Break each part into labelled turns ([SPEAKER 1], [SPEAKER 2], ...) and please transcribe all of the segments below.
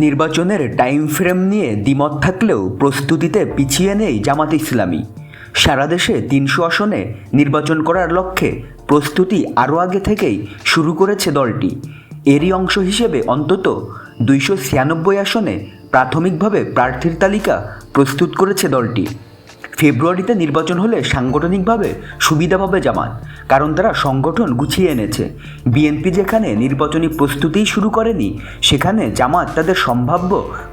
[SPEAKER 1] নির্বাচনের time frame নিয়ে দ্বিমত থাকলেও প্রস্তুতিতে পিছিয়ে নেই জামাত ইসলামী। সারা দেশে তিনশো আসনে নির্বাচন করার লক্ষ্যে প্রস্তুতি আরও আগে থেকেই শুরু করেছে দলটি। এরই অংশ হিসেবে অন্তত দুইশো ছিয়ানব্বই আসনে প্রাথমিকভাবে প্রার্থীর তালিকা প্রস্তুত করেছে দলটি। ফেব্রুয়ারিতে নির্বাচন হলে সাংগঠনিকভাবে সুবিধা পাবে জামাত, কারণ তারা সংগঠন গুছিয়ে এনেছে। বিএনপি যেখানে নির্বাচনী প্রস্তুতিই শুরু করেনি, সেখানে জামাত তাদের সম্ভাব্য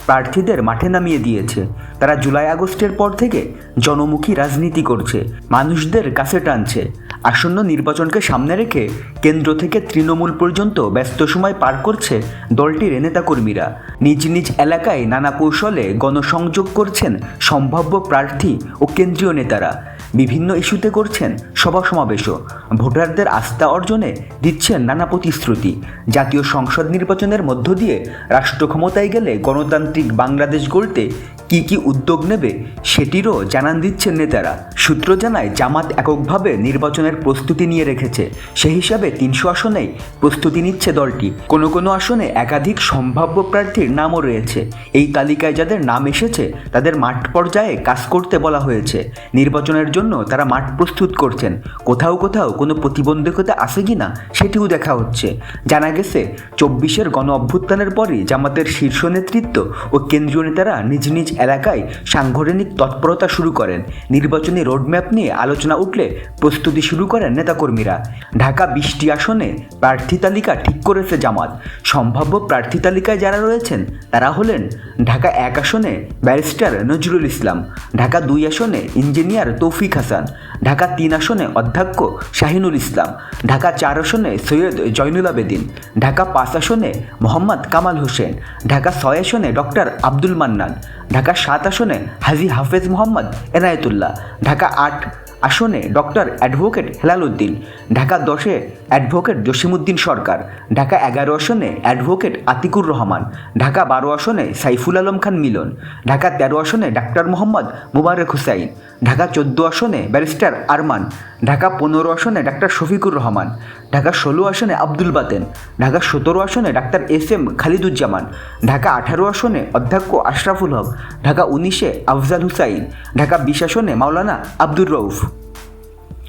[SPEAKER 1] প্রার্থীদের মাঠে নামিয়ে দিয়েছে। তারা জুলাই আগস্টের পর থেকে জনমুখী রাজনীতি করছে, মানুষদের কাছে টানছে। আসন্ন নির্বাচনকে সামনে রেখে কেন্দ্র থেকে তৃণমূল পর্যন্ত ব্যস্ত সময় পার করছে দলটির নেতাকর্মীরা। নিজ নিজ এলাকায় নানা কৌশলে গণসংযোগ করছেন সম্ভাব্য প্রার্থী ও কেন্দ্রীয় নেতারা। বিভিন্ন ইস্যুতে করছেন সভা সমাবেশও। ভোটারদের আস্থা অর্জনে দিচ্ছেন নানা প্রতিশ্রুতি। জাতীয় সংসদ নির্বাচনের মধ্য দিয়ে রাষ্ট্র ক্ষমতায় গেলে গণতান্ত্রিক বাংলাদেশ গড়তে কি কি উদ্যোগ নেবে সেটিরও জানান দিচ্ছেন নেতারা। সূত্র জানায়, জামাত এককভাবে নির্বাচনের প্রস্তুতি নিয়ে রেখেছে। সেই হিসাবে তিনশো আসনেই প্রস্তুতি নিচ্ছে দলটি। কোনো কোনো আসনে একাধিক সম্ভাব্য প্রার্থীর নামও রয়েছে। এই তালিকায় যাদের নাম এসেছে, তাদের মাঠ পর্যায়ে কাজ করতে বলা হয়েছে। নির্বাচনের জন্য তারা মাঠ প্রস্তুত করছেন। কোথাও কোথাও কোনো প্রতিবন্ধকতা আছে কি না সেটিও দেখা হচ্ছে। জানা গেছে, চব্বিশের গণ অভ্যুত্থানের পরই জামাতের শীর্ষ নেতৃত্ব ও কেন্দ্রীয় নেতারা নিজ নিজ এলাকায় সাংগঠনিক তৎপরতা শুরু করেন। নির্বাচনী রোডম্যাপ নিয়ে আলোচনা উঠলে প্রস্তুতি শুরু করেন নেতাকর্মীরা। ঢাকা বিশটি আসনে প্রার্থী তালিকা ঠিক করেছে জামাত। সম্ভাব্য প্রার্থী তালিকায় যারা রয়েছেন, তারা হলেন ঢাকা এক আসনে ব্যারিস্টার নজরুল ইসলাম, ঢাকা দুই আসনে ইঞ্জিনিয়ার তৌফিক হাসান, ঢাকা তিন আসনে অধ্যক্ষ শাহিনুল ইসলাম, ঢাকা চার আসনে সৈয়দ জয়নুল আবেদিন ঢাকা পাঁচ আসনে মোহাম্মদ কামাল হোসেন, ঢাকা ছয় আসনে ডক্টর আব্দুল মান্নান ঢাকা সাত আসনে হাজি হাফেজ মোহাম্মদ এনায়েতুল্লাহ ঢাকা আট আসনে ডক্টর অ্যাডভোকেট হেলাল উদ্দিন ঢাকা দশে অ্যাডভোকেট জসিমউদ্দিন সরকার, ঢাকা এগারো আসনে অ্যাডভোকেট আতিকুর রহমান, ঢাকা বারো আসনে সাইফুল আলম খান মিলন, ঢাকা তেরো আসনে ডাক্তার মোহাম্মদ মুবারক হুসাইন, ঢাকা চোদ্দ আসনে ব্যারিস্টার আরমান, ঢাকা পনেরো আসনে ডাক্তার শফিকুর রহমান, ঢাকা ষোলো আসনে আব্দুল বাতেন, ঢাকা সতেরো আসনে doctor S M Khaliduzzaman, Dhaka আঠারো আসনে অধ্যক্ষ আশরাফুল হক, ঢাকা উনিশে আফজাল হুসাইন, ঢাকা বিশ আসনে মাওলানা আব্দুর রউফ।